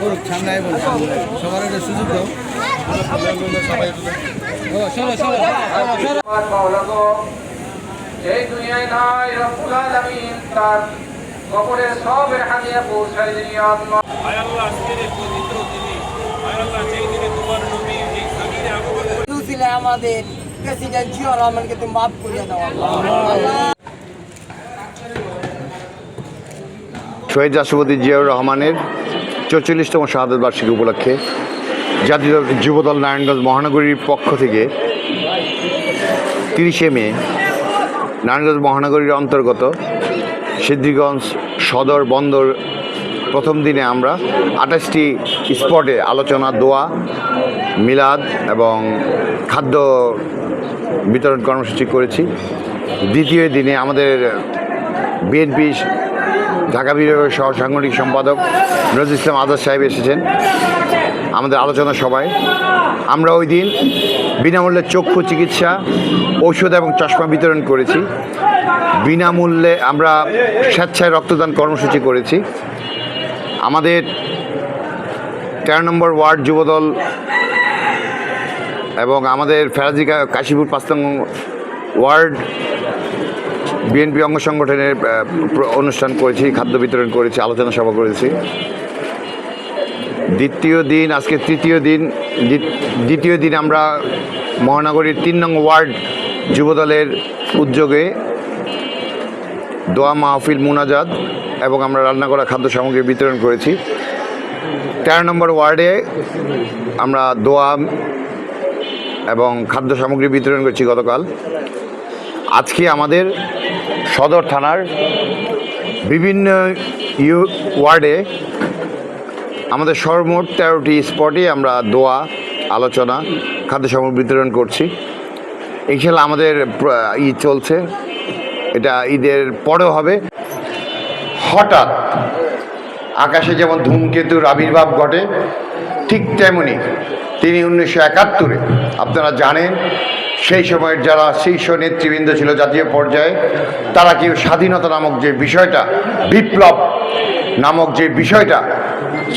করুক সামনে সবার একটা সুযোগ দাও। এই দুনিয়ায় নাই রব্বুল আলামিন তার কবরের সবের হাদিয়া পৌঁছায় দিও আল্লাহ। আয় আল্লাহ আজকের পবিত্র দিনে। আয় আল্লাহ যেই দিনে তোমার নবী এই সাবিরে আগমন ছিল আমাদের প্রেসিডেন্ট রহমানকে তুমি মাফ করিয়ে দাও শহীদ রাষ্ট্রপতি জিয়াউর রহমানের চৌচল্লিশতম শাহাদত বার্ষিকী উপলক্ষে জাতীয় যুবদল নারায়ণগঞ্জ মহানগরীর পক্ষ থেকে তিরিশে মে নারায়ণগঞ্জ মহানগরীর অন্তর্গত সিদ্ধিগঞ্জ সদর বন্দর প্রথম দিনে আমরা আঠাশটি স্পটে আলোচনা, দোয়া মিলাদ এবং খাদ্য বিতরণ কর্মসূচি করেছি। দ্বিতীয় দিনে আমাদের বিএনপি ঢাকা বিভাগের সহ সাংগঠনিক সম্পাদক নজরুল ইসলাম আজাদ সাহেব এসেছেন, আমাদের আলোচনা সভায়। আমরা ওই দিন বিনামূল্যে চক্ষু চিকিৎসা, ঔষধ এবং চশমা বিতরণ করেছি। বিনামূল্যে আমরা স্বেচ্ছায় রক্তদান কর্মসূচি করেছি। আমাদের তেরো নম্বর ওয়ার্ড যুবদল আমাদের ফেরাজি কাশীপুর পাঁচ নং ওয়ার্ড বিএনপি অঙ্গ সংগঠনের অনুষ্ঠান করেছি, খাদ্য বিতরণ করেছি, আলোচনা সভা করেছি। দ্বিতীয় দিন, আজকে তৃতীয় দিন, দ্বি- দ্বিতীয় দিন আমরা মহানগরীর তিন নং ওয়ার্ড যুবদলের উদ্যোগে দোয়া মাহফিল মুনাজাত এবং আমরা রান্না করা খাদ্য সামগ্রী বিতরণ করেছি। তেরো নম্বর ওয়ার্ডে আমরা দোয়া এবং খাদ্য সামগ্রী বিতরণ করছি গতকাল। আজকে আমাদের সদর থানার বিভিন্ন ইউ ওয়ার্ডে আমাদের সর্বমোট তেরোটি স্পটে আমরা দোয়া, আলোচনা, খাদ্য সামগ্রী বিতরণ করছি। ইনশাল্লাহ আমাদের ই চলছে। এটা ঈদের পরেও হবে। হঠাৎ আকাশে যেমন ধূমকেতুর আবির্ভাব ঘটে ঠিক তেমনি তিনি উনিশশো একাত্তরে, আপনারা জানেন, সেই সময়ের যারা শীর্ষ নেতৃবৃন্দ ছিল জাতীয় পর্যায়ে, তারা কেউ স্বাধীনতা নামক যে বিষয়টা, বিপ্লব নামক যে বিষয়টা,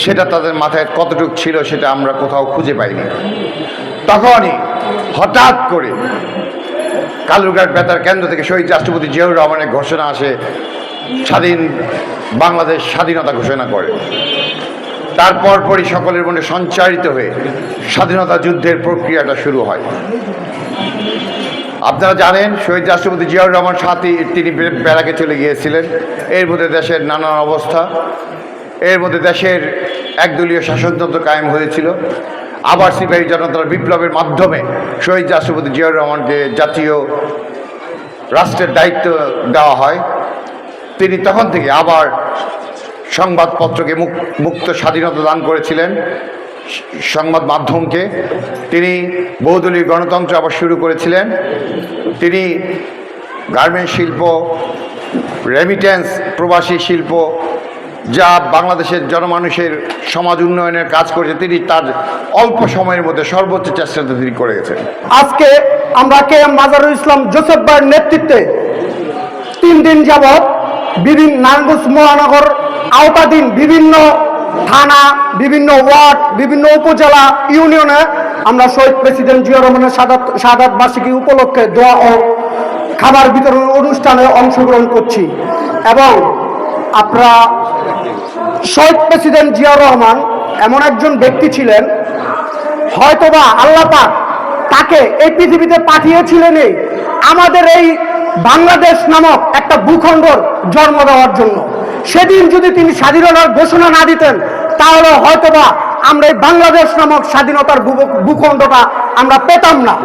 সেটা তাদের মাথায় কতটুকু ছিল সেটা আমরা কোথাও খুঁজে পাইনি। তখনই হঠাৎ করে কালুরঘাট বেতার কেন্দ্র থেকে শহীদ রাষ্ট্রপতি জিয়াউর রহমানের ঘোষণা আসে, স্বাধীন বাংলাদেশ স্বাধীনতা ঘোষণা করে। তারপর পরই সকলের মনে সঞ্চারিত হয়ে স্বাধীনতা যুদ্ধের প্রক্রিয়াটা শুরু হয়। আপনারা জানেন, শহীদ রাষ্ট্রপতি জিয়াউর রহমান সাথে, তিনি বে- ব্যারাকে চলে গিয়েছিলেন। এর মধ্যে দেশের নানান অবস্থা, এর মধ্যে দেশের একদলীয় শাসনতন্ত্র কায়েম হয়েছিল। আবার সিপাহী জনতার বিপ্লবের মাধ্যমে শহীদ রাষ্ট্রপতি জিয়াউর রহমানকে জাতীয় রাষ্ট্রের দায়িত্ব দেওয়া হয়। তিনি তখন থেকে আবার সংবাদপত্রকে মুক- মুক্ত স্বাধীনতা দান করেছিলেন সংবাদ মাধ্যমকে। তিনি বহুদলীয় গণতন্ত্র আবার শুরু করেছিলেন। তিনি গার্মেন্টস শিল্প, রেমিটেন্স, প্রবাসী শিল্প যা বাংলাদেশের জনমানুষের সমাজ উন্নয়নের কাজ করেছে, তিনি তার অল্প সময়ের মধ্যে সর্বোচ্চ চেষ্টাটা তিনি করে গেছেন। আজকে আমরা K M Mazharul Islam Joseph ভাইয়ের নেতৃত্বে তিন দিন যাবৎ বিভিন্ন নারায়ণগঞ্জ মহানগর আওতাধীন বিভিন্ন থানা, বিভিন্ন ওয়ার্ড, বিভিন্ন উপজেলা ইউনিয়নে আমরা শহীদ প্রেসিডেন্ট জিয়া রহমানের সাদাত সাদাত বার্ষিকী উপলক্ষে দোয়া ও খাবার বিতরণ অনুষ্ঠানে অংশগ্রহণ করছি। এবং আপনারা শহীদ প্রেসিডেন্ট জিয়া রহমান এমন একজন ব্যক্তি ছিলেন, হয়তোবা আল্লাহ পাক তাকে এই পৃথিবীতে পাঠিয়েছিলেনই আমাদের এই বাংলাদেশ নামক একটা ভূখণ্ডর জন্ম দেওয়ার জন্য। সেদিন যদি তিনি স্বাধীনতার ঘোষণা না দিতেন, তাহলে হয়তোবা আমরা এই বাংলাদেশ নামক স্বাধীনতার ভূখণ্ডটা আমরা পেতাম না।